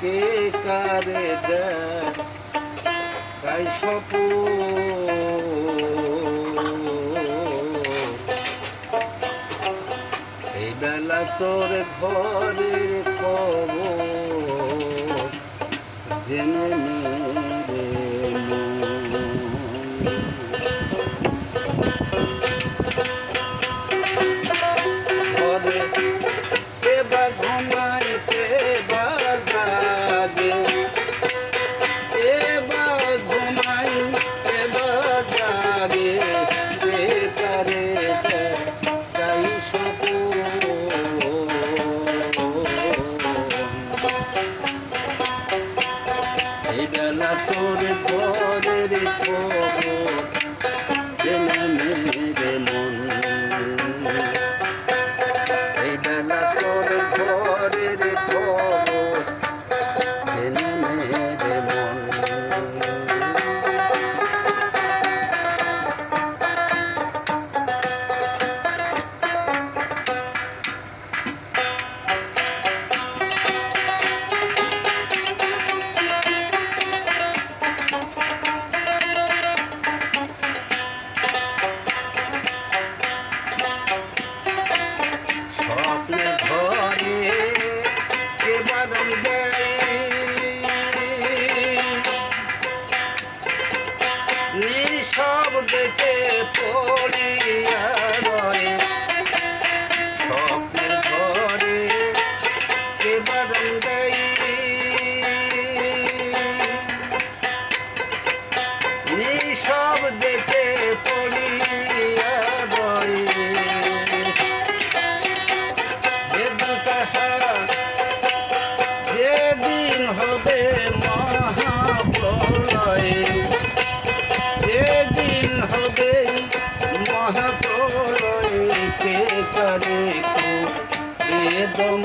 কে কারে দেয়? তাই সপন এই বেলা তোর ঘরের পর মহাপ্রলয়কে করে দম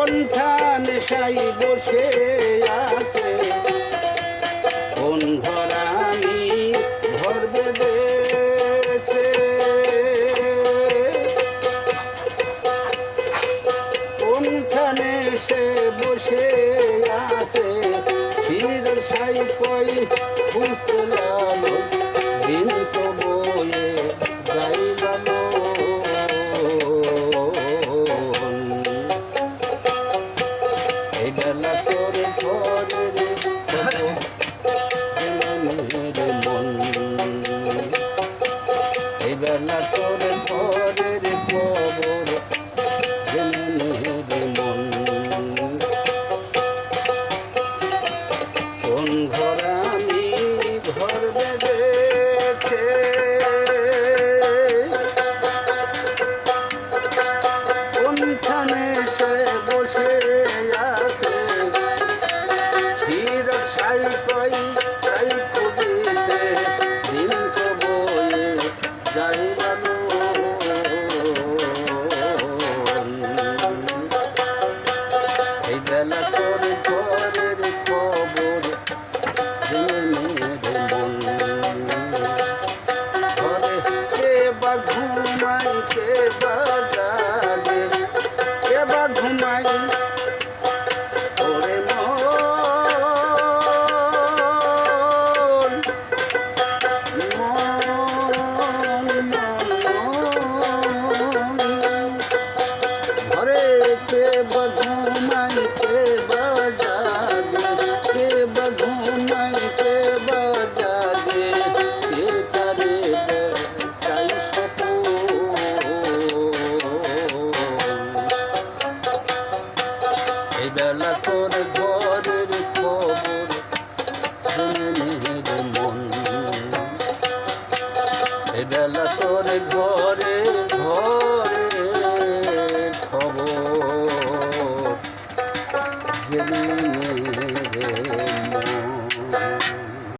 কোনটা নেশাই বসে আছে। কোন ঘরানি ভরবে বেছে কোনখানে সে বসে আছে। সির সাই কই ফুল দিন তো কে বা ঘুমাই কে বা ঘুমাই বেলা তোর ঘরে